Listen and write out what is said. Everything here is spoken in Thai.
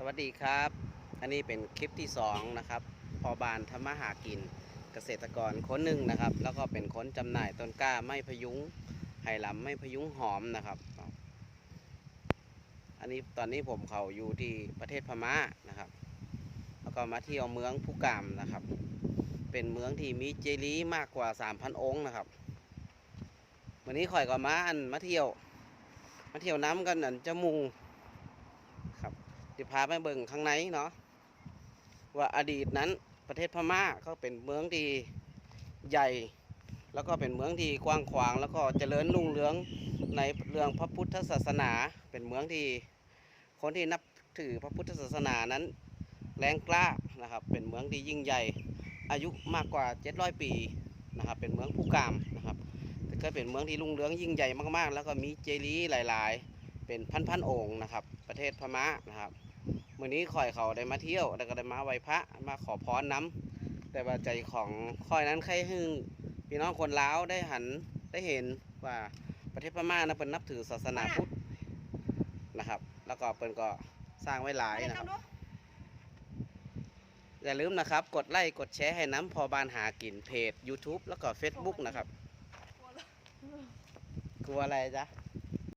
สวัสดีครับ อันนี้เป็นคลิปที่สองนะครับพอบานทำมหากิน เกษตรกรคนหนึ่งนะครับ แล้วก็เป็นคนจำหน่ายต้นกล้าไม่พยุงไหหลำไม่พยุงหอมนะครับ อันนี้ตอนนี้ผมเขาอยู่ที่ประเทศพม่านะครับ แล้วก็มาเที่ยวเมืองผู้กามนะครับ เป็นเมืองที่มีเจดีมากกว่า 3,000 องค์นะครับ วันนี้ข่อยก็มาอันมาเที่ยว มาเที่ยวน้ำกันอันจมูงครับ จะพาไปเบิ่งข้างในเนาะว่าอดีตนั้นประเทศพม่าก็เป็นเมืองที่ใหญ่ แล้วก็เป็นเมืองที่กว้างขวาง แล้วก็เจริญรุ่งเรืองในเรื่องพระพุทธศาสนา เป็นเมืองที่คนที่นับถือพระพุทธศาสนานั้นแรงกล้านะครับ เป็นเมืองที่ยิ่งใหญ่ อายุมากกว่า 700 ปีนะครับ เป็นเมืองผู้กามนะครับก็เป็นเมืองที่รุ่งเรืองยิ่งใหญ่มากๆ แล้วก็มีเจดีย์หลาย ๆ เป็นพันๆองค์นะครับ ประเทศพม่านะครับ มื่อนี้ข่อยเขาได้มาเที่ยวแล้วก็ได้มาไหว้พระมาขอพรน้ำแต่ว่าใจของข่อยนั้นใครหึงพี่น้องคนลาวได้หันได้เห็นว่าประเทศพม่านะเป็นนับถือศาสนาพุทธนะครับ แล้วก็เปินก็สร้างไว้หลายนะครับอย่าลืมนะครับ กดไลค์กดแชร์ให้น้ำพอบานหากินเพจ YouTube แล้วก็ Facebook นะครับ กลัวอะไรจ๊ะ